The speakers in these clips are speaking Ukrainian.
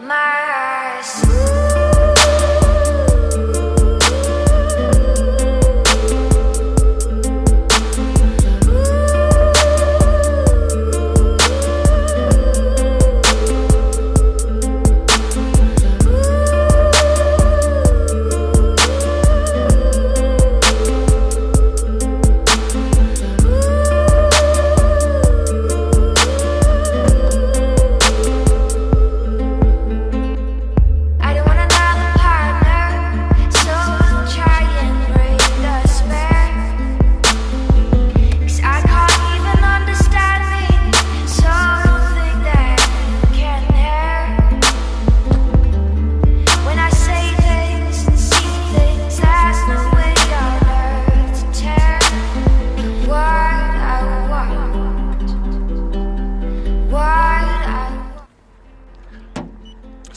my soul.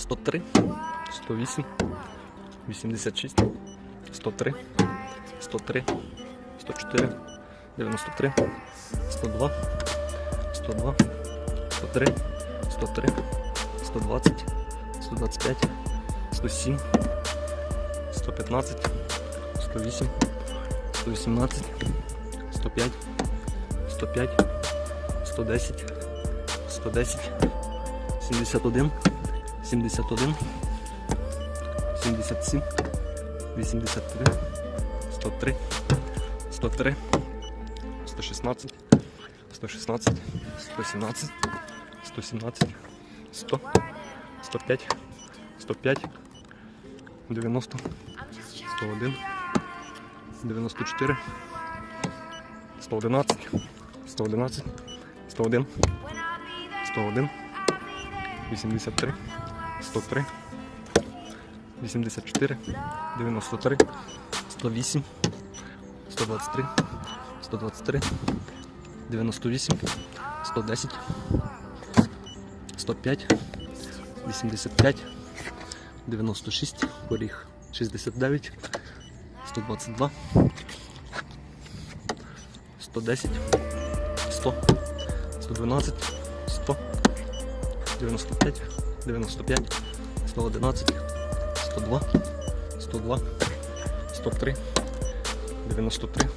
103, 108, 86, 103, 103, 104, 93, 102, 102, 103, 103, 120, 125, 107, 115, 108, 118, 105, 105, 110, 110, 71, 71, 77, 83, 103, 103, 116, 116, 117, 117, 100, 105, 105, 90, 101, 94, 111, 111, 101, 101, 83, 103, 84, 93, 108, 123, 123, 98, 110, 105, 85, 96, поріг 69, 122, 110, 100, 112, 100, 95, 95, 111, 102, 102, 103, 93,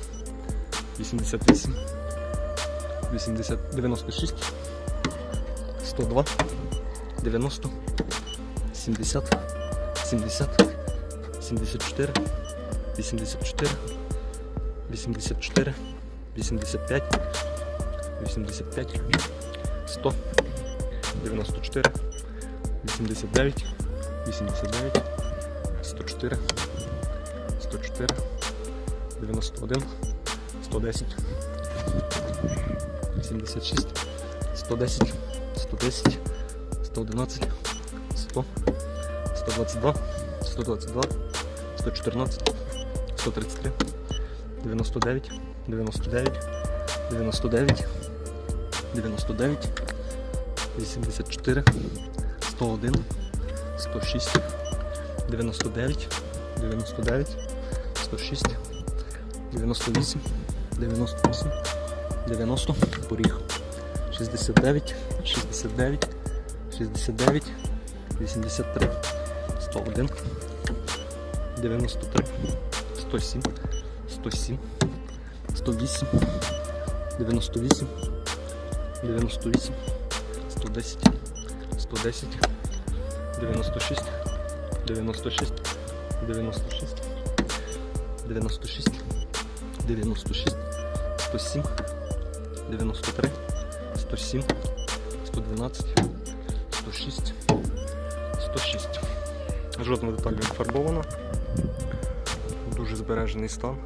88, 80, 96, 102, 90, 70, 70, 74, 84, 84, 85, 85, 100, 94, 89, 89, 104, 104, 91, 110, 86, 110, 110, 111, 100, 122, 122, 114, 133, 99, 99, 99, 99, 84, 101, 106, 99, 99, 106, 98, 98, 90, поріг, 69, 69, 69, 83, 101, 93, 107, 107, 108, 98, 98, 110, 110, 96, 96, 96, 96, 96, 107, 93, 107, 112, 106, 106. Жодна деталь не фарбована. Дуже збережений стан.